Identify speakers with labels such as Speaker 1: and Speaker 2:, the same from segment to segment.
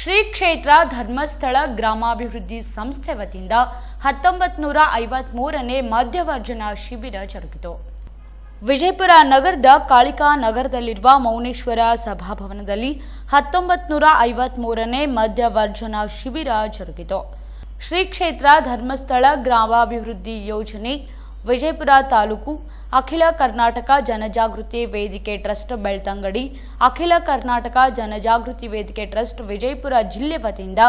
Speaker 1: ಶ್ರೀ ಕ್ಷೇತ್ರ ಧರ್ಮಸ್ಥಳ ಗ್ರಾಮಾಭಿವೃದ್ಧಿ ಸಂಸ್ಥೆ ವತಿಯಿಂದ ಹತ್ತೊಂಬತ್ತು ನೂರ ಐವತ್ಮೂರನೇ ಮಧ್ಯವರ್ಜನ ಶಿಬಿರ ಜರುಗಿತು. ವಿಜಯಪುರ ನಗರದ ಕಾಳಿಕಾ ನಗರದಲ್ಲಿರುವ ಮೌನೇಶ್ವರ ಸಭಾಭವನದಲ್ಲಿ ಹತ್ತೊಂಬತ್ತು ನೂರ ಐವತ್ಮೂರನೇ ಮಧ್ಯವರ್ಜನ ಶಿಬಿರ ಜರುಗಿತು. ಶ್ರೀ ಕ್ಷೇತ್ರ ಧರ್ಮಸ್ಥಳ ಗ್ರಾಮಾಭಿವೃದ್ಧಿ ಯೋಜನೆ ವಿಜಯಪುರ ತಾಲೂಕು ಅಖಿಲ ಕರ್ನಾಟಕ ಜನಜಾಗೃತಿ ವೇದಿಕೆ ಟ್ರಸ್ಟ್ ಬೆಳ್ತಂಗಡಿ, ಅಖಿಲ ಕರ್ನಾಟಕ ಜನಜಾಗೃತಿ ವೇದಿಕೆ ಟ್ರಸ್ಟ್ ವಿಜಯಪುರ ಜಿಲ್ಲೆ ವತಿಯಿಂದ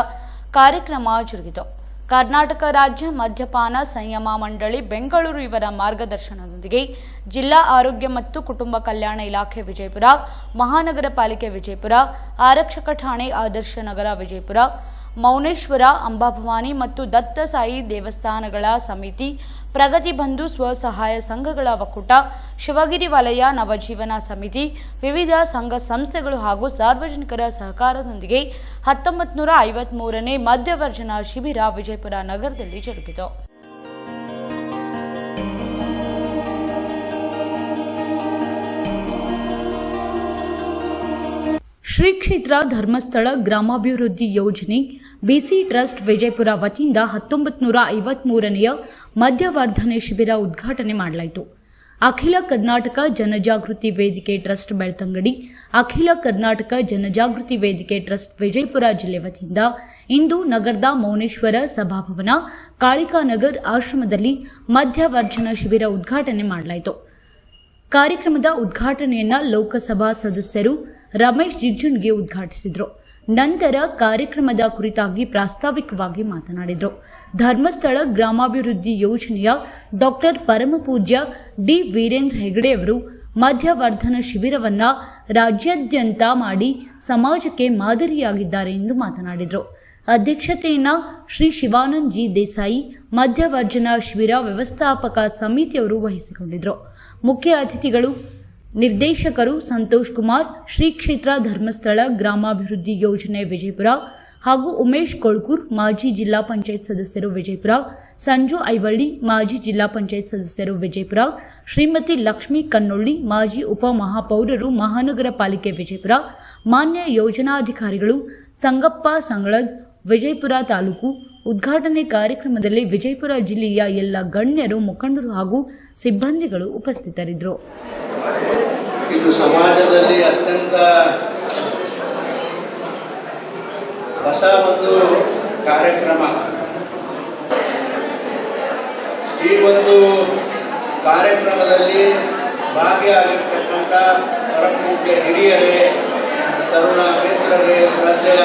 Speaker 1: ಕಾರ್ಯಕ್ರಮ ಜರುಗಿತು. ಕರ್ನಾಟಕ ರಾಜ್ಯ ಮದ್ಯಪಾನ ಸಂಯಮ ಮಂಡಳಿ ಬೆಂಗಳೂರು ಇವರ ಮಾರ್ಗದರ್ಶನದೊಂದಿಗೆ ಜಿಲ್ಲಾ ಆರೋಗ್ಯ ಮತ್ತು ಕುಟುಂಬ ಕಲ್ಯಾಣ ಇಲಾಖೆ ವಿಜಯಪುರ ಮಹಾನಗರ ಪಾಲಿಕೆ ವಿಜಯಪುರ, ಆರಕ್ಷಕ ಠಾಣೆ ಆದರ್ಶ ನಗರ ವಿಜಯಪುರ ಮೌನೇಶ್ವರ, ಅಂಬಾಭವಾನಿ ಮತ್ತು ದತ್ತ ಸಾಯಿ ದೇವಸ್ಥಾನಗಳ ಸಮಿತಿ, ಪ್ರಗತಿ ಬಂಧು ಸ್ವಸಹಾಯ ಸಂಘಗಳ ಒಕ್ಕೂಟ, ಶಿವಗಿರಿ ವಲಯ ನವಜೀವನ ಸಮಿತಿ, ವಿವಿಧ ಸಂಘ ಸಂಸ್ಥೆಗಳು ಹಾಗೂ ಸಾರ್ವಜನಿಕರ ಸಹಕಾರದೊಂದಿಗೆ ಹತ್ತೊಂಬತ್ತು ನೂರ ಐವತ್ಮೂರನೇ ಮಧ್ಯವರ್ಜನ ಶಿಬಿರ ವಿಜಯಪುರ ನಗರದಲ್ಲಿ ಜರುಗಿತು. ಶ್ರೀ ಕ್ಷೇತ್ರ ಧರ್ಮಸ್ಥಳ ಗ್ರಾಮಾಭಿವೃದ್ಧಿ ಯೋಜನೆ, ಬಿಸಿ ಟ್ರಸ್ಟ್ ವಿಜಯಪುರ ವತಿಯಿಂದ ಹತ್ತೊಂಬತ್ತು ನೂರ ಐವತ್ಮೂರನೆಯ ಮಧ್ಯವರ್ಧನೆ ಶಿಬಿರ ಉದ್ಘಾಟನೆ ಮಾಡಲಾಯಿತು. ಅಖಿಲ ಕರ್ನಾಟಕ ಜನಜಾಗೃತಿ ವೇದಿಕೆ ಟ್ರಸ್ಟ್ ಬೆಳ್ತಂಗಡಿ, ಅಖಿಲ ಕರ್ನಾಟಕ ಜನಜಾಗೃತಿ ವೇದಿಕೆ ಟ್ರಸ್ಟ್ ವಿಜಯಪುರ ಜಿಲ್ಲೆ ವತಿಯಿಂದ ಇಂದು ನಗರದ ಮೌನೇಶ್ವರ ಸಭಾಭವನ, ಕಾಳಿಕಾನಗರ್ ಆಶ್ರಮದಲ್ಲಿ ಮಧ್ಯವರ್ಜನ ಶಿಬಿರ ಉದ್ಘಾಟನೆ ಮಾಡಲಾಯಿತು. ಕಾರ್ಯಕ್ರಮದ ಉದ್ಘಾಟನೆಯನ್ನ ಲೋಕಸಭಾ ಸದಸ್ಯರು ರಮೇಶ್ ಜಿಜ್ಜುಣ್ಗೆ ಉದ್ಘಾಟಿಸಿದರು. ನಂತರ ಕಾರ್ಯಕ್ರಮದ ಕುರಿತಾಗಿ ಪ್ರಾಸ್ತಾವಿಕವಾಗಿ ಮಾತನಾಡಿದರು. ಧರ್ಮಸ್ಥಳ ಗ್ರಾಮಾಭಿವೃದ್ಧಿ ಯೋಜನೆಯ ಡಾಕ್ಟರ್ ಪರಮಪೂಜ್ಯ ಡಿ ವೀರೇಂದ್ರ ಹೆಗಡೆ ಅವರು ಮಧ್ಯವರ್ಧನ ಶಿಬಿರವನ್ನ ರಾಜ್ಯಾದ್ಯಂತ ಮಾಡಿ ಸಮಾಜಕ್ಕೆ ಮಾದರಿಯಾಗಿದ್ದಾರೆ ಎಂದು ಮಾತನಾಡಿದರು. ಅಧ್ಯಕ್ಷತೆಯನ್ನ ಶ್ರೀ ಶಿವಾನಂದ್ ಜಿ ದೇಸಾಯಿ ಮಧ್ಯವರ್ಜನ ಶಿಬಿರ ವ್ಯವಸ್ಥಾಪಕ ಸಮಿತಿಯವರು ವಹಿಸಿಕೊಂಡಿದ್ದರು ಮುಖ್ಯ ಅತಿಥಿಗಳು ನಿರ್ದೇಶಕರು ಸಂತೋಷ್ ಕುಮಾರ್, ಶ್ರೀ ಕ್ಷೇತ್ರ ಧರ್ಮಸ್ಥಳ ಗ್ರಾಮಾಭಿವೃದ್ಧಿ ಯೋಜನೆ ವಿಜಯಪುರ ಹಾಗೂ ಉಮೇಶ್ ಕೊಳ್ಕೂರ್, ಮಾಜಿ ಜಿಲ್ಲಾ ಪಂಚಾಯತ್ ಸದಸ್ಯರು ವಿಜಯಪುರ, ಸಂಜು ಐವಳ್ಳಿ, ಮಾಜಿ ಜಿಲ್ಲಾ ಪಂಚಾಯತ್ ಸದಸ್ಯರು ವಿಜಯಪುರ, ಶ್ರೀಮತಿ ಲಕ್ಷ್ಮೀ ಕನ್ನೊಳ್ಳಿ, ಮಾಜಿ ಉಪ ಮಹಾಪೌರರು ಮಹಾನಗರ ಪಾಲಿಕೆ ವಿಜಯಪುರ, ಮಾನ್ಯ ಯೋಜನಾಧಿಕಾರಿಗಳು ಸಂಗಪ್ಪ ಸಂಗಳದ್, ವಿಜಯಪುರ ತಾಲೂಕು ಉದ್ಘಾಟನೆ ಕಾರ್ಯಕ್ರಮದಲ್ಲಿ ವಿಜಯಪುರ ಜಿಲ್ಲೆಯ ಎಲ್ಲ ಗಣ್ಯರು, ಮುಖಂಡರು ಹಾಗೂ ಸಿಬ್ಬಂದಿಗಳು ಉಪಸ್ಥಿತರಿದ್ದರು.
Speaker 2: ಇದು ಸಮಾಜದಲ್ಲಿ ಅತ್ಯಂತ ಹೊಸ ಒಂದು ಕಾರ್ಯಕ್ರಮ. ಈ ಒಂದು ಕಾರ್ಯಕ್ರಮದಲ್ಲಿ ಭಾಗಿಯಾಗಿರ್ತಕ್ಕಂಥ ಪರಪೂಜೆ ಹಿರಿಯರೇ, ತರುಣ ಮಿತ್ರರೇ, ಶ್ರದ್ಧೆಯ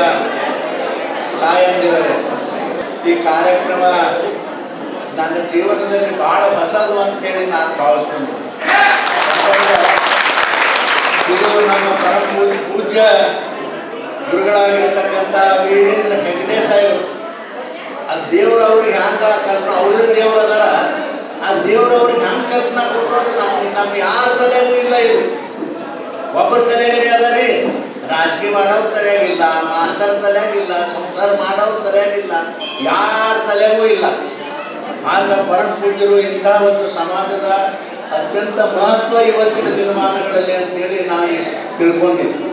Speaker 2: ತಾಯಂದಿರರೇ ಈ ಕಾರ್ಯಕ್ರಮ ನನ್ನ ಜೀವನದಲ್ಲಿ ಬಹಳ ಹೊಸದು ಅಂತೇಳಿ ನಾನು ಭಾವಿಸ್ಕೊಂಡಿದ್ದೆ. ಇದು ನಮ್ಮ ಪರಮ ಪೂಜ್ಯ ಗುರುಗಳಾಗಿರ್ತಕ್ಕಂಥ ವೀರೇಂದ್ರ ಹೆಗ್ಡೆ ಸಾಹೇಬರು. ಆ ದೇವ್ರು ಅವ್ರಿಗೆ ಹ್ಯಾಂಗ ಕಲ್ಪನ ಅವ್ರದೇ ದೇವ್ರು ಅದಾರ. ಆ ದೇವ್ರು ಅವ್ರಿಗೆ ಹ್ಯಾಂಗ ಕಲ್ಪನಾ ಕೊಟ್ಟರು ನಮ್ಗೆ ನಮ್ಮ ಯಾರ ತಲೆಗೂ ಇಲ್ಲ ಇದು. ಒಬ್ಬರ ತಲೆಗೇನೆ ಅದ ರೀ. ರಾಜಕೀಯ ಮಾಡೋರ್ ತಲೆಯಾಗಿಲ್ಲ, ಮಾಸ್ತರ್ ತಲೆಯಾಗಿಲ್ಲ, ಸಂಸಾರ ಮಾಡೋರ್ ತಲೆಯಾಗಿಲ್ಲ, ಯಾರ ತಲೆಗೂ ಇಲ್ಲ. ಆದ್ರೆ ಪರಂ ಪೂಜ್ಯರು ಇಂಥ ಒಂದು ಸಮಾಜದ ಅತ್ಯಂತ ಮಹತ್ವ ಇವತ್ತಿನ ದಿನಮಾನಗಳಲ್ಲಿ ಅಂತೇಳಿ ನಾವು ತಿಳ್ಕೊಂಡಿದ್ವಿ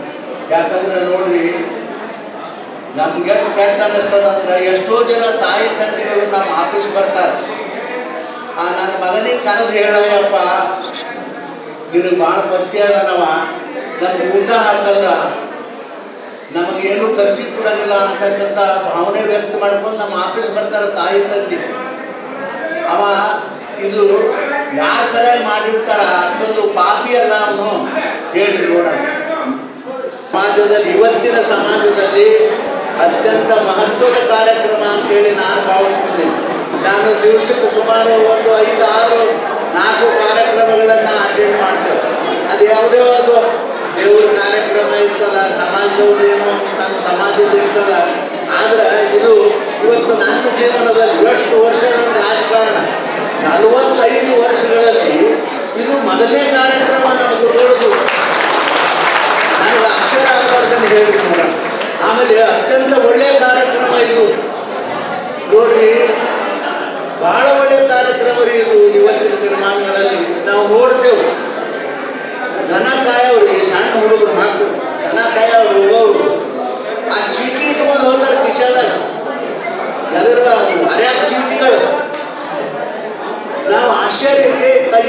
Speaker 2: ಯಾಕಂದ್ರೆ ನೋಡ್ರಿ, ನಮ್ಗೆ ಕೆಟ್ಟ ಅನಿಸ್ತದ ಅಂದ್ರೆ ಎಷ್ಟೋ ಜನ ತಾಯಿ ತಂದೆಗಳು ನಮ್ಮ ಆಫೀಸ್ ಬರ್ತಾರೆ. ಆ ನನ್ನ ಮಗನಿಗೆ ಕರೆದು ಹೇಳಯ್ಯಪ್ಪ, ನಿನಗೆ ಭಾಳ ಪರಿಚಯ ಅದಾನವ. ನಮ್ಗೆ ಊಟ ಹಾಕಲ್ಲ ನಮಗೇನು ಖರ್ಚಿಗೆ ಕೊಡಂಗಿಲ್ಲ ಅಂತಕ್ಕಂಥ ಭಾವನೆ ವ್ಯಕ್ತ ಮಾಡ್ಕೊಂಡು ನಮ್ಮ ಆಫೀಸ್ ಬರ್ತಾರೆ ತಾಯಿ ತಂದೆ. ಅವ ಇದು ಯಾರ ಸರಿಯಾಗಿ ಮಾಡಿರ್ತಾರ ಅಷ್ಟೊಂದು ಪಾಪಿ ಅಲ್ಲ ಅವನು ಹೇಳಿ ನೋಡ. ಸಮಾಜದಲ್ಲಿ, ಇವತ್ತಿನ ಸಮಾಜದಲ್ಲಿ ಅತ್ಯಂತ ಮಹತ್ವದ ಕಾರ್ಯಕ್ರಮ ಅಂತೇಳಿ ನಾನು ಭಾವಿಸ್ತೀನಿ. ನಾನು ದಿವಸಕ್ಕೆ ಸುಮಾರು ಒಂದು ಐದು, ಆರು, ನಾಲ್ಕು ಕಾರ್ಯಕ್ರಮಗಳನ್ನು ಅಟೆಂಡ್ ಮಾಡ್ತೇವೆ ಅದು ಯಾವುದೇ ಒಂದು ಕಾರ್ಯಕ್ರಮ ಇರ್ತದ ಸಮಾಜದವ್ರದ್ದು ಏನೋ ತಮ್ಮ ಸಮಾಜದ ಇರ್ತದ. ಆದ್ರೆ ಇದು ಇವತ್ತು ನನ್ನ ಜೀವನದಲ್ಲಿ ಎಷ್ಟು ವರ್ಷ ನನ್ನ ರಾಜಕಾರಣ. ನಲವತ್ತೈದು ವರ್ಷಗಳಲ್ಲಿ ಇದು ಮೊದಲನೇ ಕಾರ್ಯಕ್ರಮ ನಾನು ಗುರುಗಳದು ನನಗೆ ಅಕ್ಷರ ಆಗಬಾರ್ದನ್ನು ಹೇಳಿ ನೋಡೋಣ ಆಮೇಲೆ ಅತ್ಯಂತ ಒಳ್ಳೆಯ ಕಾರ್ಯಕ್ರಮ ಇದು. ನೋಡ್ರಿ, ಬಹಳ ಒಳ್ಳೆಯ ಕಾರ್ಯಕ್ರಮ ರೀ ಇದು ಇವತ್ತಿನ ದಿನಮಾನಗಳಲ್ಲಿ. ನಾವು ನೋಡ್ತೇವೆ. ದನ ಕಾಯೋರು. ಈ ಮಾತು ಹುಡುಗರು ಮಕ್ಕಳು ಅವ್ರು ಹೋಗೋರು ಆ ಚೀಟಿ ಇಟ್ಕೊಂಡು ಹೋಗ್ತಾರೆ ಕಿಶಾದಾಗ ಅದರ ಮರ್ಯಾದ ಚೀಟಿಗಳು. ನಾವು ಆಶ್ಚರ್ಯ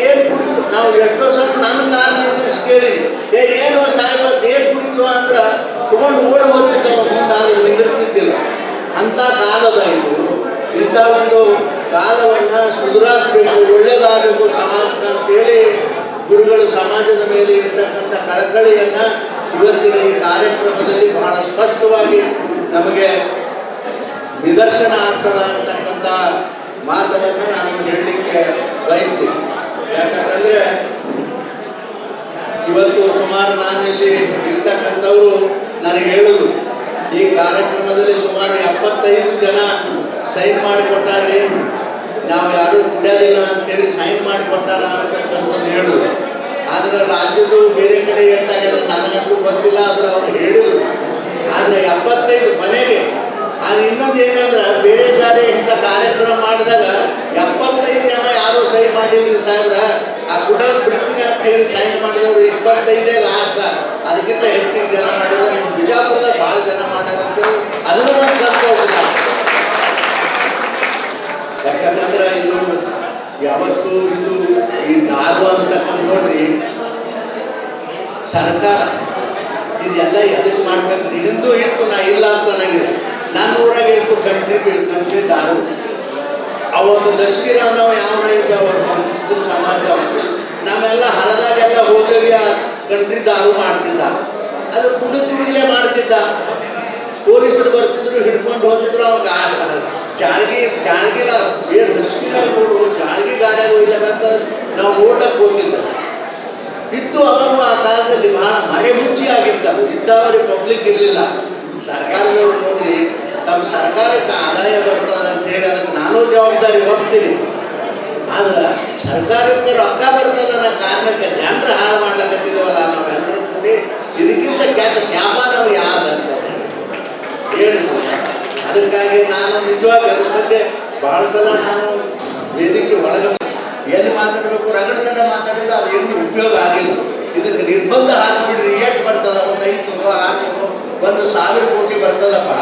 Speaker 2: ಏನು ಕುಡಿತು ನಾವು ಎಷ್ಟೋ ಸಲ ನನ್ನ ಕಾರಣ ನಿಂದ್ರಿಸಿ ಕೇಳಿ ಏ, ಏನು ಸಾಹೇಬ ಏನು ಕುಡಿತು ಅಂದ್ರ ತಗೊಂಡು ಓಡಿ ಹೋಗ್ತಿದ್ದವ ಮುಂದೆ. ಆದ್ರೆ ನಿಂದಿರ್ತಿದ್ದಿಲ್ಲ. ಅಂತ ಕಾಲದ ಇದು. ಇಂಥ ಒಂದು ಕಾಲವನ್ನ ಸುಧಾರಿಸ್ಬೇಕು, ಒಳ್ಳೇದಾಗಬೇಕು ಅಂತ ಅಂತೇಳಿ ಗುರುಗಳು ಸಮಾಜದ ಮೇಲೆ ಇರತಕ್ಕಂಥ ಕಳಕಳಿಯನ್ನ ಇವತ್ತಿನ ಈ ಕಾರ್ಯಕ್ರಮದಲ್ಲಿ ಬಹಳ ಸ್ಪಷ್ಟವಾಗಿ ನಮಗೆ ನಿದರ್ಶನ ಆಗ್ತದ ಅಂತಕ್ಕಂಥ ಮಾತನ್ನ ನಾನು ಹೇಳಲಿಕ್ಕೆ ಬಯಸ್ತೀನಿ. ಯಾಕಂತಂದ್ರೆ ಇವತ್ತು ಸುಮಾರು ನಾನು ಇಲ್ಲಿ ಇರ್ತಕ್ಕಂಥವ್ರು ನನಗೆ ಹೇಳುದು, ಈ ಕಾರ್ಯಕ್ರಮದಲ್ಲಿ ಸುಮಾರು ಎಪ್ಪತ್ತೈದು ಜನ ಸೈನ್ ಮಾಡಿಕೊಟ್ಟಾರ್ರಿ ನಾವು ಯಾರು ಕುಡಿಯೋದಿಲ್ಲ ಅಂತೇಳಿ ಸೈನ್ ಮಾಡಿ ಕೊಟ್ಟಾರ ಅಂತಕ್ಕಂಥದ್ದು ಹೇಳು. ಆದ್ರೆ ರಾಜ್ಯದ್ದು ಬೇರೆ ಕಡೆ ಎಷ್ಟಾಗ್ಯದ ನನಗಂತೂ ಗೊತ್ತಿಲ್ಲ, ಆದ್ರೆ ಅವ್ರು ಹೇಳಿದ್ರು. ಆದ್ರೆ ಎಪ್ಪತ್ತೈದು ಮನೆಗೆ ಅಲ್ಲಿ ಇನ್ನೊಂದು ಏನಂದ್ರೆ ಬೇರೆ ಬೇರೆ ಇಂಥ ಕಾರ್ಯಕ್ರಮ ಮಾಡಿದಾಗ ಎಪ್ಪತ್ತೈದು ಜನ ಯಾರು ಸಹಿ ಮಾಡಿಲ್ರಿ ಸಾಹೇಬ್ರ. ಆ ಕುಡಲ್ ಬಿಡ್ತೀನಿ ಅಂತ ಹೇಳಿ ಸೈನ್ ಮಾಡಿದವರು ಇಪ್ಪತ್ತೈದೇ ಲಾಸ್ಟ್ ಅದಕ್ಕಿಂತ ಹೆಚ್ಚಿನ ಜನ ಮಾಡಿದ್ರೆ ಬಿಜಾಪುರದಾಗ ಭಾಳ ಜನ ಮಾಡ್ಯಾರಂತ ಅದನ್ನು ಒಂದು ಸಂತೋಷ. ಯಾಕಂತಂದ್ರೆ ಇದು ಯಾವತ್ತು ಇದು ಈ ದಾರು ಅಂತಕ್ಕಂಥ ನೋಡ್ರಿ ಸರ್ಕಾರ ಇದೆಲ್ಲ ಎದಕ್ಕೆ ಮಾಡ್ಬೇಕ್ರಿ? ಇಂದು ಇತ್ತು ನಾ ಇಲ್ಲ ಅಂತ ನನಗೆ ನನ್ನ ಊರಾಗ ಇತ್ತು ಕಂಟ್ರಿ ಕಂಟ್ರಿ ದಾರು. ಅವತ್ತು ದಶಕಿರ ನಾವು ಯಾವ ಇದ್ದಾವ ಮುಸ್ಲಿಂ ಸಮಾಜ ನಮ್ಮೆಲ್ಲ ಹಳದಾಗೆಲ್ಲ ಹೋಗಿ ಆ ಕಂಟ್ರಿ ದಾರು ಮಾಡ್ತಿದ್ದ ಅದು ಕುಡಿದು ಕುಡಿದಲೇ ಮಾಡ್ತಿದ್ದ ಪೊಲೀಸರು ಬರ್ತಿದ್ರು, ಹಿಡ್ಕೊಂಡು ಹೋಗ್ತಿದ್ರು ಅವಾಗ ಜಾಳ್ಗಿ ಜಾಳ್ಗಿಲ ಏನು ರಿಸ್ಕಿನಲ್ಲಿ ನೋಡು ಜಾಳ್ಗಿ ಗಾಡಿಯಾಗ ಅಂತ ನಾವು ನೋಡ್ಲಕ್ಕೆ ಹೋಗಿದ್ದ ಇದ್ದು ಅವರು ಆ ಕಾಲದಲ್ಲಿ ಬಹಳ ಮರೆ ಮುಚ್ಚಿ ಆಗಿದ್ದರು ಇದ್ದವರು ಪಬ್ಲಿಕ್ ಇರಲಿಲ್ಲ. ಸರ್ಕಾರದವರು ನೋಡ್ರಿ, ತಮ್ಮ ಸರ್ಕಾರಕ್ಕೆ ಆದಾಯ ಬರ್ತದೆ ಅಂತ ಹೇಳಿ ಅದಕ್ಕೆ ನಾನು ಜವಾಬ್ದಾರಿ ಹೋಗ್ತೀನಿ ಆದ್ರೆ ಸರ್ಕಾರಕ್ಕೆ ರೊಕ್ಕ ಬರ್ತದ ಅನ್ನೋ ಕಾರಣಕ್ಕೆ ಜನರ ಹಾಳು ಮಾಡ್ಲಕತ್ತಿದ್ದೇವಲ್ಲ ನಾವೆಲ್ಲರೂ ಇದಕ್ಕಿಂತ ಕೆಟ್ಟ ಶಾಪ ನಾವು ಅದಕ್ಕಾಗಿ ನಾನು ನಿಜವಾಗಿ ಅದ್ರ ಬಗ್ಗೆ ಬಹಳ ಸಲ ನಾನು ವೇದಿಕೆ ಒಳಗೆ ಎಲ್ಲಿ ಮಾತಾಡಬೇಕು ರಗಡ್ಸಣ್ಣ ಮಾತಾಡಿದ್ರೆ ಅದು ಏನು ಉಪಯೋಗ ಆಗಿಲ್ಲ. ಇದಕ್ಕೆ ನಿರ್ಬಂಧ ಹಾಕಿಬಿಡ್ರಿ, ಏಟ್ ಬರ್ತದ, ಒಂದು ಐದುನೂರು ಆರುನೂರು ಒಂದು ಸಾವಿರ ಕೋಟಿ ಬರ್ತದಪ್ಪ.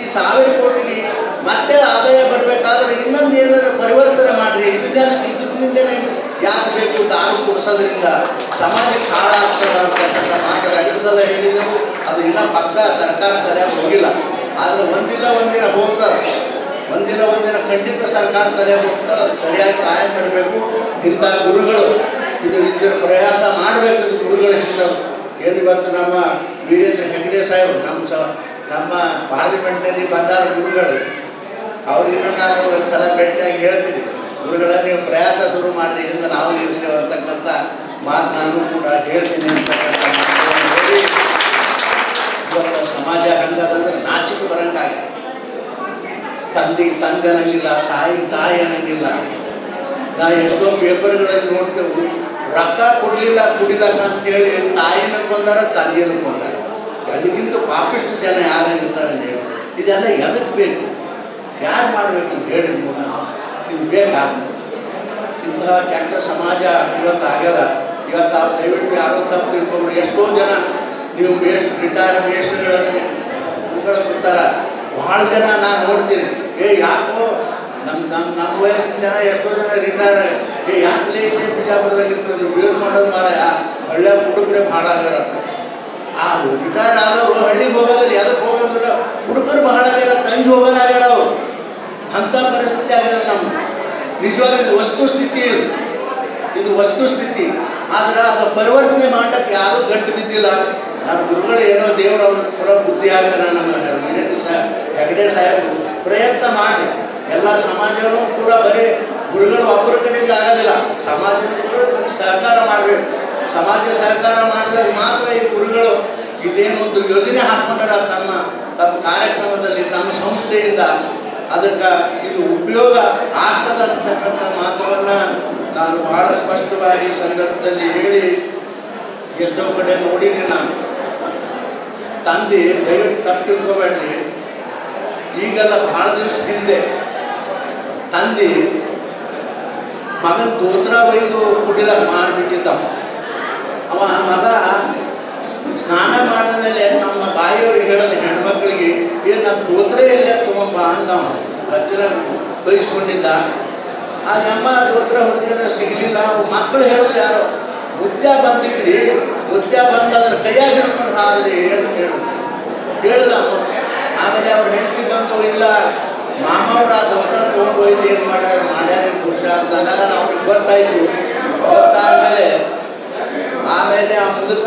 Speaker 2: ಈ ಸಾವಿರ ಕೋಟಿಗೆ ಮತ್ತೆ ಆದಾಯ ಬರಬೇಕಾದ್ರೆ ಇನ್ನೊಂದು ಏನಾರ ಪರಿವರ್ತನೆ ಮಾಡ್ರಿ. ಇದನ್ನ ಇದರಿಂದನೇ ಯಾಕೆ ಬೇಕು ದಾರು ಕೊಡಿಸೋದ್ರಿಂದ ಸಮಾಜಕ್ಕೆ ಹಾಳಾಗ್ತದ ಅಂತಕ್ಕಂಥ ಮಾತು ರಗಡ್ ಸಲ ಅದು ಇನ್ನೂ ಪಕ್ಕ ಸರ್ಕಾರ ತಲೆಯಾಗ ಹೋಗಿಲ್ಲ. ಆದ್ರೆ ಒಂದಿನ ಒಂದಿನ ಹೋಗ್ತಾರೆ ಒಂದಿನ ಒಂದಿನ ಖಂಡಿತ ಸರ್ಕಾರ ತಲೆ ಹೋಗ್ತಾ ಸರಿಯಾಗಿ ಕಾಯಂ ಬರಬೇಕು ಇಂಥ ಗುರುಗಳು, ಇದು ಇದರ ಪ್ರಯಾಸ ಮಾಡಬೇಕು ಗುರುಗಳು ಗುರುಗಳಿಂದ ಏನು ಇವತ್ತು ನಮ್ಮ ವೀರೇಂದ್ರ ಹೆಗ್ಡೆ ಸಾಹೇಬ್, ನಮ್ಮ ಸ, ನಮ್ಮ ಪಾರ್ಲಿಮೆಂಟಲ್ಲಿ ಬಂದಾರ ಗುರುಗಳು. ಅವ್ರಿಗೆ ನಾನು ಸಲ ಭೇಟಿಯಾಗಿ ಹೇಳ್ತೀನಿ. ಗುರುಗಳ, ನೀವು ಪ್ರಯಾಸ ಶುರು ಮಾಡಿರಿ ಇದರಿಂದ ನಾವು ಇರ್ತೇವೆ ಅಂತಕ್ಕಂಥ ಮಾತು ನಾನು ಕೂಡ ಹೇಳ್ತೀನಿ ಅಂತಕ್ಕಂಥ ಸಮಾಜ ಹಂಗದಂದ್ರೆ ನಾಚಿಕೆ ಬರಂಗಾಗಿ ತಂದೆ ತಂದೆ ಅನ್ನಂಗಿಲ್ಲ ತಾಯಿ ತಾಯಿ ಅನ್ನಂಗಿಲ್ಲ. ನಾ ಎಷ್ಟೋ ಪೇಪರ್ಗಳಲ್ಲಿ ನೋಡ್ತೇವೆ. ರೊಕ್ಕ ಕೊಡ್ಲಿಲ್ಲ, ಕುಡಿಲಕ್ಕ ಅಂತ ಹೇಳಿ ತಾಯಿನ ಕೊಂದಾರ ತಂದೆನ ಕೊಂದಾರ. ಅದಕ್ಕಿಂತ ಪಾಪಿಷ್ಟು ಜನ ಯಾರು ಇರ್ತಾರೆ ಅಂತ ಹೇಳಿ. ಇದೆಲ್ಲ ಎದಕ್ಕೆ ಬೇಕು? ಯಾರು ಮಾಡ್ಬೇಕಂತ ಹೇಳಿ ಕೂಡ ನಿಮ್ಗೆ ಬೇಕಾ ಇಂತಹ ಕೆಟ್ಟ ಸಮಾಜ ಇವತ್ತು ಆಗ್ಯದ. ಇವತ್ತು ದಯವಿಟ್ಟು ಯಾರೋ ತಪ್ಪು ತಿಳ್ಕೊಂಡ್ರು. ಎಷ್ಟೋ ಜನ ನೀವು ಮೇಸ್ಟ್ ರಿಟೈರ್ ಮೇಸ್ಟ್ಗಳಲ್ಲಿ ಮಕ್ಕಳು ಬಹಳ ಭಾಳ ಜನ ನಾನು ನೋಡ್ತೀನಿ. ಏ, ಯಾಕೋ ನಮ್ಮ ನಮ್ಮ ನಮ್ಮ ವಯಸ್ಸಿನ ಜನ ಎಷ್ಟೋ ಜನ ರಿಟೈರ್ ಏ, ಯಾಕೆ ಇಲ್ಲೇ ಬಿಜಾಪುರದಾಗ ಇರ್ತಾರೆ? ನೀವು ಏನು ಮಾಡೋದು ಮಾರಾಯ. ಹುಡುಗರೆ ಭಾಳ ಆಗಿರತ್ತ. ಆ ರಿಟೈರ್ ಆದವರು ಹಳ್ಳಿಗೆ ಹೋಗೋದಿಲ್ಲ ಯಾವ್ದಕ್ಕೆ ಹೋಗೋದಿಲ್ಲ. ಹುಡುಗರು ಬಹಳ ಆಗ್ಯಾರ ತಂಗಿ ಹೋಗೋದಾಗ್ಯಾರ ಅವರು. ಅಂಥ ಪರಿಸ್ಥಿತಿ ಆಗ್ಯಾರ ನಮ್ಮ ನಿಜವಾಗಿ ಇದು ವಸ್ತುಸ್ಥಿತಿ ಇದು. ಇದು ವಸ್ತುಸ್ಥಿತಿ. ಆದ್ರೆ ಅದು ಪರಿವರ್ತನೆ ಮಾಡಕ್ಕೆ ಯಾರೂ ಗಟ್ಟಿ ಬಿದ್ದಿಲ್ಲ. ನಮ್ಮ ಗುರುಗಳು ಏನೋ ದೇವರು ಅವ್ರಿಗೆ ಪುರ ಬುದ್ಧಿ ಆಗ್ತಾನ ನಮ್ಮ ವೀರೇಂದ್ರ ಸಾಹೇಬ್ ಹೆಗಡೆ ಸಾಹೇಬ್ ಪ್ರಯತ್ನ ಮಾಡಿ ಎಲ್ಲ ಸಮಾಜವೂ ಕೂಡ ಬರೀ ಗುರುಗಳು ಒಬ್ಬರ ಕಡೆಯಿಂದ ಆಗೋದಿಲ್ಲ. ಸಮಾಜನೂ ಕೂಡ ಸಹಕಾರ ಮಾಡಬೇಕು. ಸಮಾಜ ಸಹಕಾರ ಮಾಡಿದಾಗ ಮಾತ್ರ ಈ ಗುರುಗಳು ಇದೇನೊಂದು ಯೋಜನೆ ಹಾಕೊಂಡಾರ ತಮ್ಮ ತಮ್ಮ ಕಾರ್ಯಕ್ರಮದಲ್ಲಿ, ತಮ್ಮ ಸಂಸ್ಥೆಯಿಂದ ಅದಕ್ಕೆ ಇದು ಉಪಯೋಗ ಆಗ್ತದ ಅಂತಕ್ಕಂಥ ಮಾತನ್ನ ನಾನು ಬಹಳ ಸ್ಪಷ್ಟವಾಗಿ ಸಂದರ್ಭದಲ್ಲಿ ಹೇಳಿ ಎಷ್ಟೋ ಕಡೆ ನೋಡಿದ್ದೀನಿ ನಾನು. ತಂದೆ ದಯವಿಟ್ಟು ತಪ್ಪು ತಿಳ್ಕೊಬೇಡ್ರಿ. ಈಗೆಲ್ಲ ಬಹಳ ದಿವಸ ಹಿಂದೆ ತಂದೆ ಮಗನ ಗೋತ್ರ ಒಯ್ದು ಕುಡಿಲ ಮಾರ್ಬಿಟ್ಟಿದ್ದ. ಅವ ಮಗ ಸ್ನಾನ ಮಾಡಿದ ಮೇಲೆ ನಮ್ಮ ಬಾಯಿಯವ್ರಿಗೆ ಹೇಳಿದ ಹೆಣ್ಮಕ್ಳಿಗೆ ಏನು ನನ್ನ ಗೋತ್ರ ಎಲ್ಲ ತಗೊಂಬ ಅಂತ ಹತ್ತಿರ ಬಯಸ್ಕೊಂಡಿದ್ದ ಆ ಅಮ್ಮ ಗೋತ್ರ ಹುಡುಗಿನ ಸಿಗಲಿಲ್ಲ. ಮಕ್ಕಳು ಹೇಳಿದ್ರು ಯಾರೋ? ಮುದ್ದ ಬಂದಿದ್ರಿ ಮುದ್ದ ಬಂದ ಅದನ್ನ ಕೈಯಾಗ ಹಿಡ್ಕೊಂಡು ಹಾದ್ರಿ ಅಂತ ಹೇಳಿದ್ರು ಹೇಳಿದ ಆಮೇಲೆ ಅವ್ರ ಹೆಂಡತಿ ಬಂತು ಇಲ್ಲ ಮಾಮವ್ರ ಆ ದೋತ್ರ ತಗೊಂಡು ಹೋಯ್ತು, ಏನ್ ಮಾಡ್ಯಾರ? ಮಾಡ್ಯಾರ ಪುರುಷ ಅಂತ ಅವ್ರಿಗೆ ಗೊತ್ತಾಯ್ತು ಗೊತ್ತಾದ್ಮೇಲೆ ಆಮೇಲೆ ಆ ಮುದುಕ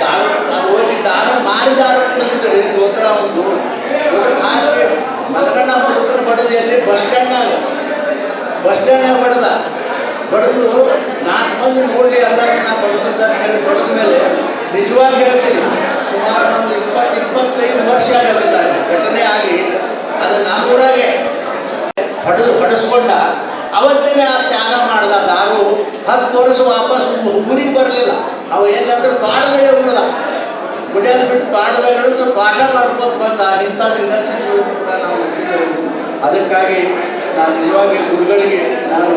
Speaker 2: ದಾರ ಅದು ಹೋಗಿ ದಾರ ಮಾರಿ ದಾರ ಕುಡಿದಿದ್ರಿ ಗೋತ್ರ ಒಂದು ಮುದುಕ ಹಾಕಿ ಮದಗಣ್ಣ ಮುದುಕನ ಬಡದಿಯಲ್ಲಿ ಬಸ್ ಸ್ಟ್ಯಾಂಡ್ನಾಗ ಬಸ್ ಸ್ಟ್ಯಾಂಡ್ನಾಗ ಬಡದ. ಬಡದು ನಾಲ್ಕು ಮಂದಿ ನೋಡಿ ಎಲ್ಲರೂ ನಾ ಬಡದು ಹೇಳಿ ಮೇಲೆ ನಿಜವಾಗಿ ಹೇಳ್ತೀನಿ. ಸುಮಾರು ಒಂದು ಇಪ್ಪತ್ತು ಇಪ್ಪತ್ತೈದು ವರ್ಷ ಆಗಿದ್ದಾರೆ ಘಟನೆ ಆಗಿ. ಅದು ನಮ್ಮೂರಾಗೆ ಹೊಡೆದು ಹೊಡೆಸ್ಕೊಂಡ ಅವತ್ತೇ ಆ ತ್ಯಾಗ ಮಾಡ್ದ. ನಾವು ಹತ್ತು ವರ್ಷ ವಾಪಸ್ ಊರಿಗೆ ಬರಲಿಲ್ಲ. ಅವ ಎಲ್ಲಾದ್ರೂ ತೋಟದಾಗ ಉಳಿದ ಗುಡಿಯಲ್ಲಿ ಬಿಟ್ಟು ತೋಟದಾಗ ಹಿಡಿದು ಪಾಠ ಮಾಡ್ಕೊಂಡು ಬಂದ. ಇಂಥ ನಿದರ್ಶನಗಳು ಕೂಡ ನಾವು ಅದಕ್ಕಾಗಿ ನಾನು ನಿಜವಾಗಿ ಗುರುಗಳಿಗೆ ನಾನು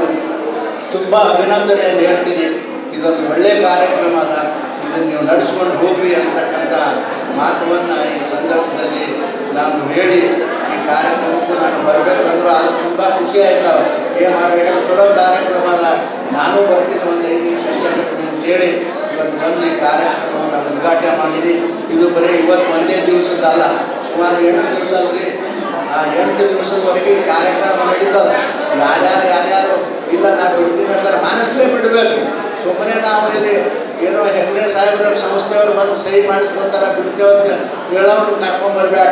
Speaker 2: ತುಂಬ ಅಭಿನಂದನೆಯನ್ನು ಹೇಳ್ತೀನಿ. ಇದೊಂದು ಒಳ್ಳೆ ಕಾರ್ಯಕ್ರಮ ಅದ. ಇದನ್ನು ನೀವು ನಡೆಸ್ಕೊಂಡು ಹೋಗ್ರಿ ಅಂತಕ್ಕಂಥ ಮಾತುವನ್ನು ಈ ಸಂದರ್ಭದಲ್ಲಿ ನಾನು ಹೇಳಿ, ಈ ಕಾರ್ಯಕ್ರಮಕ್ಕೂ ನಾನು ಬರಬೇಕಂದ್ರೆ ಅದು ತುಂಬ ಖುಷಿ ಆಯ್ತಾವ ಏ ಮಾರ ಹೇಳಿ ಚಲೋ ಕಾರ್ಯಕ್ರಮ ಅದ. ನಾನು ಬರ್ತೀನಿ ಒಂದು ಐದು ನಿಮಿಷ ಅಂತೇಳಿ ಇವತ್ತು ಬಂದು ಈ ಕಾರ್ಯಕ್ರಮವನ್ನು ಉದ್ಘಾಟನೆ ಮಾಡೀನಿ ಇದು ಬರೀ ಇವತ್ತು ಒಂದೇ ದಿವಸದಲ್ಲ ಸುಮಾರು ಎಂಟು ದಿವಸ ಅಲ್ರಿ. ಆ ಎಂಟು ದಿವಸದವರೆಗೆ ಈ ಕಾರ್ಯಕ್ರಮ ನಡೀತದ. ಯಾರ್ಯಾರು ಯಾರ್ಯಾರು ಇಲ್ಲ ನಾನು ಬಿಡ್ತೀನಿ ಅಂತಾರೆ ಮನಸ್ಸಲ್ಲೇ ಬಿಡಬೇಕು. ಸುಮ್ಮನೆ ನಾವು ಇಲ್ಲಿ ಏನೋ ಹೆಗ್ಡೆ ಸಾಹೇಬ್ರ, ಸಂಸ್ಥೆಯವರು ಬಂದು ಸಹಿ ಮಾಡಿಸ್ಕೊತಾರ, ಬಿಡ್ತೇವೆ ಅಂತ ಹೇಳೋರು ಕರ್ಕೊಂಬರ್ಬೇಡ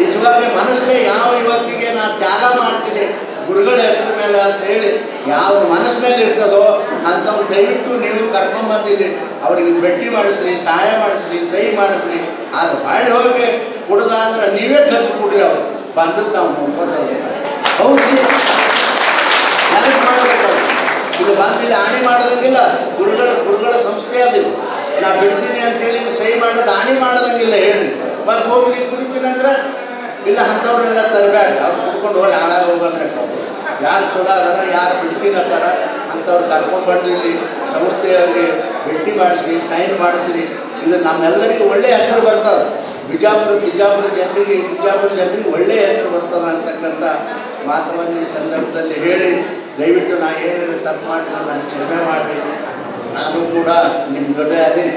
Speaker 2: ನಿಜವಾಗಿ ಮನಸ್ಸಲ್ಲೇ ಯಾವ ಇವತ್ತಿಗೆ ನಾನು ತ್ಯಾಗ ಮಾಡ್ತೀನಿ, ಗುರುಗಳ ಹೆಸರು ಮೇಲೆ ಅಂತ ಹೇಳಿ ಯಾವ ಮನಸ್ಸಿನಲ್ಲಿ ಇರ್ತದೋ ಅಂಥವ್ರು ದಯವಿಟ್ಟು ನೀವು ಕರ್ಕೊಂಬಂದಿಲ್ಲಿ ಅವ್ರಿಗೆ ಭೇಟಿ ಮಾಡಿಸ್ರಿ, ಸಹಾಯ ಮಾಡಿಸ್ರಿ, ಸಹಿ ಮಾಡಿಸ್ರಿ. ಅದು ಹೊಳ್ಳಿ ಹೋಗಿ ಕುಡ್ದ ಅಂದ್ರೆ ನೀವೇ ಖರ್ಚು ಕೊಡ್ರಿ ಅವ್ರು. ಬಂದದ್ದು ನಾವು ಮುಂಬತ್ತವ್ರು ಹೌದು ನೆನಪು ಮಾಡಬೇಕು ಬಂದಿಲ್ಲ ಆಣಿ ಮಾಡೋದಂಗಿಲ್ಲ. ಗುರುಗಳ ಗುರುಗಳ ಸಂಸ್ಥೆ ಅದು. ನಾ ಬಿಡ್ತೀನಿ ಅಂತೇಳಿ ಸಹಿ ಮಾಡೋದು ಆಣಿ ಮಾಡದಂಗಿಲ್ಲ ಹೇಳ್ರಿ. ಮತ್ತೆ ಹೋಗಿ ನೀವು ಕುಡಿತೀನಿ ಅಂದ್ರೆ ಇಲ್ಲ, ಅಂಥವ್ರನ್ನೆಲ್ಲ ತರಬೇಡ ಅವ್ರು ಕುಡ್ಕೊಂಡು ಹೋಗಿ ಹಾಳಾಗ ಹೋಗಂದ್ರೆ ಯಾರು ಚಲೋ ಅದಾರ, ಯಾರು ಬಿಡ್ತೀನಿ ಅಂತಾರ, ಅಂಥವ್ರು ಕರ್ಕೊಂಡ್ಬಂದು ಇಲ್ಲಿ ಸಂಸ್ಥೆಯಾಗಿ ಭೇಟಿ ಮಾಡಿಸ್ರಿ, ಸೈನ್ ಮಾಡಿಸ್ರಿ. ಇದು ನಮ್ಮೆಲ್ಲರಿಗೆ ಒಳ್ಳೆಯ ಹೆಸರು ಬರ್ತದೆ. ಬಿಜಾಪುರ ಬಿಜಾಪುರ ಜನರಿಗೆ ಬಿಜಾಪುರ ಜನರಿಗೆ ಒಳ್ಳೆಯ ಹೆಸರು ಬರ್ತದ ಅಂತಕ್ಕಂಥ ಮಾತವನ್ನು ಈ ಸಂದರ್ಭದಲ್ಲಿ ಹೇಳಿ ದಯವಿಟ್ಟು ನಾ ಏನಿದೆ ತಪ್ಪು ಮಾಡಿದ್ರೆ ನಾನು ಕ್ಷಮೆ ಮಾಡಿ ನಾನು ಕೂಡ ನಿಮ್ಮ ಜೊತೆ ಅದೀನಿ.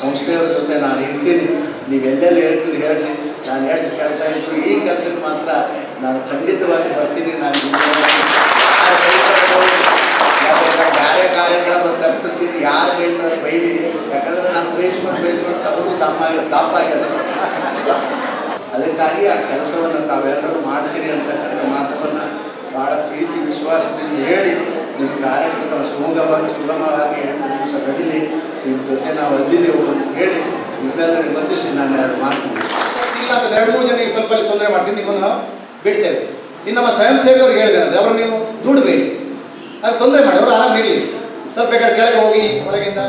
Speaker 2: ಸಂಸ್ಥೆಯವ್ರ ಜೊತೆ ನಾನು ಇರ್ತೀನಿ. ನೀವೆಲ್ಲೆಲ್ಲಿ ಹೇಳ್ತೀರಿ ಹೇಳಿ ನಾನು ಎಷ್ಟು ಕೆಲಸ ಇದ್ರು ಈ ಕೆಲಸಕ್ಕೆ ಮಾತ್ರ ನಾನು ಖಂಡಿತವಾಗಿ ಬರ್ತೀನಿ. ನಾನು ಬೇರೆ ಕಾರ್ಯಕ್ರಮ ತಪ್ಪಿಸ್ತೀನಿ. ಯಾರು ಬೈತಾರೆ ಬೈಲಿ ಯಾಕಂದ್ರೆ ನಾನು ಬೇಯಿಸ್ಕೊಂಡು ಬೇಯಿಸ್ಕೊಂಡು ತಗೊಂಡು ತಪ್ಪಾಗಿ ದಪ್ಪ ಅದಕ್ಕಾಗಿ ಆ ಕೆಲಸವನ್ನು ತಾವೆಲ್ಲರೂ ಮಾಡ್ತೀರಿ ಅಂತಕ್ಕಂಥ ಮಾತನ್ನು ಭಾಳ ಪ್ರೀತಿ ವಿಶ್ವಾಸದಿಂದ ಹೇಳಿ ನಿಮ್ಮ ಕಾರ್ಯಕ್ರಮ ಸುಗಮವಾಗಿ ಸುಗಮವಾಗಿ ಎಂಟು ದಿವಸ ನಡೀಲಿ ನಿಮ್ಮ ಜೊತೆ ನಾವು ಅಂದಿದ್ದೆವು ಅಂತ ಹೇಳಿ ನಿಮ್ಮೆಲ್ಲರಿಗೆ ಬಂದಿಸಿ ನಾನು ಎರಡು ಮಾತು
Speaker 3: ಇಲ್ಲ ಎರಡು ಮೂರು ಜನರಿಗೆ ಸ್ವಲ್ಪ ತೊಂದರೆ ಮಾಡ್ತೀನಿ, ನಿಮ್ಮನ್ನು ಬಿಡ್ತೇವೆ ಇನ್ನು ನಮ್ಮ ಸ್ವಯಂ ಸೇವಕರು ಹೇಳಿದೆ ಅಂದರೆ ಅವರು ನೀವು ದುಡ್ಬೇಡಿ. ಅದು ತೊಂದರೆ ಮಾಡಿ, ಅವರು ಆರಾಮ ಇರಲಿ. ಸ್ವಲ್ಪ ಬೇಕಾದ್ರೆ ಕೆಳಗೆ ಹೋಗಿ ಒಳಗಿಂದ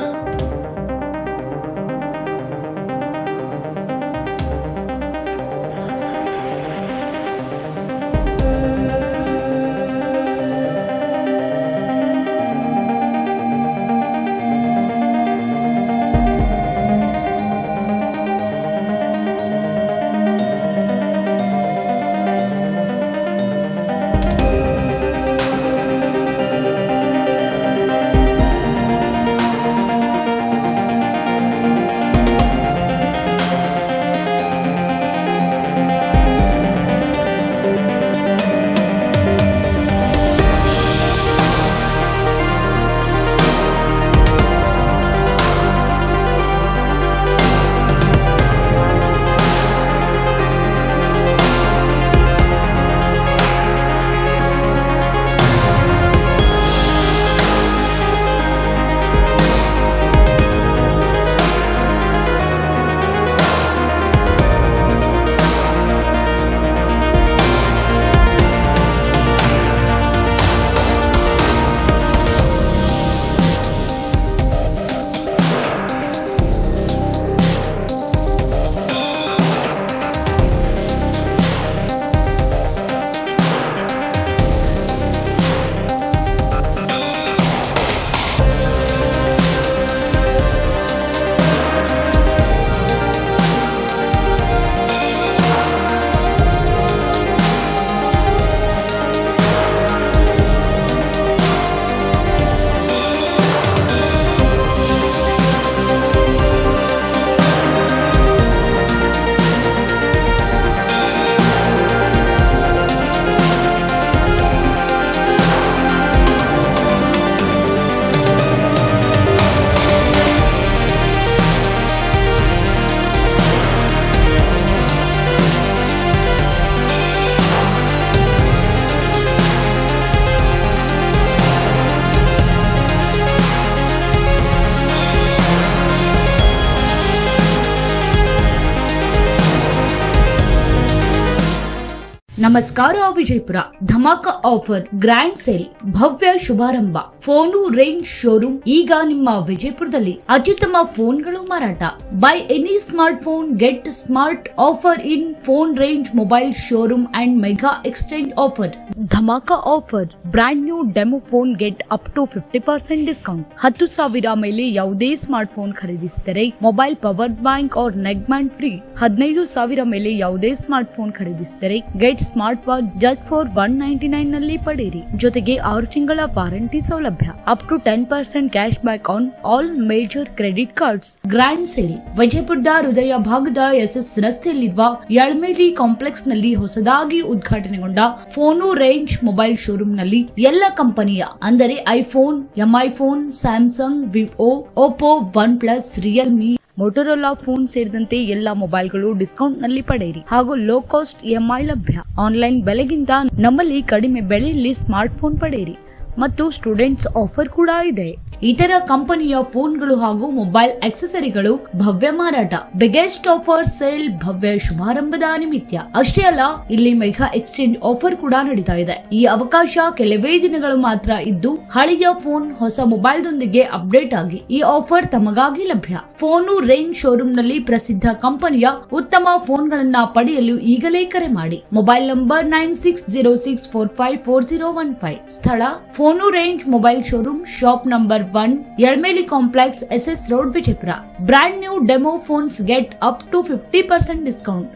Speaker 1: ನಮಸ್ಕಾರ ವಿಜಯಪುರ. ಧಮಾಕ ಆಫರ್, ಗ್ರ್ಯಾಂಡ್ ಸೇಲ್, ಭವ್ಯ ಶುಭಾರಂಭ. ಫೋನು, ರೇಂಜ್, ಶೋರೂಮ್, ಈಗ ನಿಮ್ಮ ವಿಜಯಪುರದಲ್ಲಿ ಅತ್ಯುತ್ತಮ ಫೋನ್ಗಳು ಮಾರಾಟ. Buy any smartphone get smart offer in phone, range, mobile, showroom and mega exchange offer. Dhamaka offer, brand new demo phone, get up to fifty percent discount. ಹತ್ತು ಸಾವಿರ ಮೇಲೆ ಯಾವುದೇ smart phone ಖರೀದಿಸಿದರೆ mobile power bank or neckband free. ಹದಿನೈದು ಸಾವಿರ ಮೇಲೆ ಯಾವುದೇ smart phone ಖರೀದಿಸಿದರೆ get smart watch just for one ninety ನೈನ್ನಲ್ಲಿ ಪಡೆಯಿರಿ ಜೊತೆಗೆ ಆರು ತಿಂಗಳ ವಾರಂಟಿ ಸೌಲಭ್ಯ. Up to ten percent cashback on all major credit cards grand sale ವಿಜಯಪುರದ ಹೃದಯ ಭಾಗದ ಎಸ್ಎಸ್ ರಸ್ತೆಯಲ್ಲಿರುವ ಯಳಮೇಲಿ ಕಾಂಪ್ಲೆಕ್ಸ್ನಲ್ಲಿ ಹೊಸದಾಗಿ ಉದ್ಘಾಟನೆಗೊಂಡ ಫೋನು ರೇಂಜ್ ಮೊಬೈಲ್ ಶೋರೂಮ್ನಲ್ಲಿ ಎಲ್ಲ ಕಂಪನಿಯ, ಅಂದರೆ iPhone Mi phone Samsung Vivo Oppo OnePlus Realme Motorola phone ಸೇರಿದಂತೆ ಎಲ್ಲ ಮೊಬೈಲ್ಗಳು ಡಿಸ್ಕೌಂಟ್ನಲ್ಲಿ ಪಡೆಯಿರಿ. ಹಾಗೂ ಲೋ ಕಾಸ್ಟ್ ಇಎಂಐ ಲಭ್ಯ. ಆನ್ಲೈನ್ ಬೆಲೆಗಿಂತ ನಮ್ಮಲ್ಲಿ ಕಡಿಮೆ ಬೆಲೆಯಲ್ಲಿ ಸ್ಮಾರ್ಟ್ ಫೋನ್ ಪಡೆಯಿರಿ. ಮತ್ತು ಸ್ಟೂಡೆಂಟ್ಸ್ ಆಫರ್ ಕೂಡ ಇದೆ. ಇತರ ಕಂಪನಿಯ ಫೋನ್ಗಳು ಹಾಗೂ ಮೊಬೈಲ್ ಆಕ್ಸೆಸರಿಗಳು ಭವ್ಯ ಮಾರಾಟ. ಬಿಗ್ಗೆಸ್ಟ್ ಆಫರ್ ಸೇಲ್ ಭವ್ಯ ಶುಭಾರಂಭದ ನಿಮಿತ್ತ. ಅಷ್ಟೇ ಅಲ್ಲ, ಇಲ್ಲಿ ಮೆಗಾ ಎಕ್ಸ್ಚೇಂಜ್ ಆಫರ್ ಕೂಡ ನಡೀತಾ ಇದೆ. ಈ ಅವಕಾಶ ಕೆಲವೇ ದಿನಗಳು ಮಾತ್ರ ಇದ್ದು, ಹಳೆಯ ಫೋನ್, ಹೊಸ ಮೊಬೈಲ್ ದೊಂದಿಗೆ ಅಪ್ಡೇಟ್ ಆಗಿ ಈ ಆಫರ್ ತಮಗಾಗಿ ಲಭ್ಯ. ಫೋನು ರೇಂಜ್ ಶೋರೂಮ್ನಲ್ಲಿ ಪ್ರಸಿದ್ಧ ಕಂಪನಿಯ ಉತ್ತಮ ಫೋನ್ ಗಳನ್ನ ಪಡೆಯಲು ಈಗಲೇ ಕರೆ ಮಾಡಿ. Mobile number nine six zero six four five four zero one five. ಸ್ಥಳ, phone range mobile showroom, shop number one ಎಳ್ಮೇಲಿ complex S S road Vijayapura brand new demo phones get up to fifty percent discount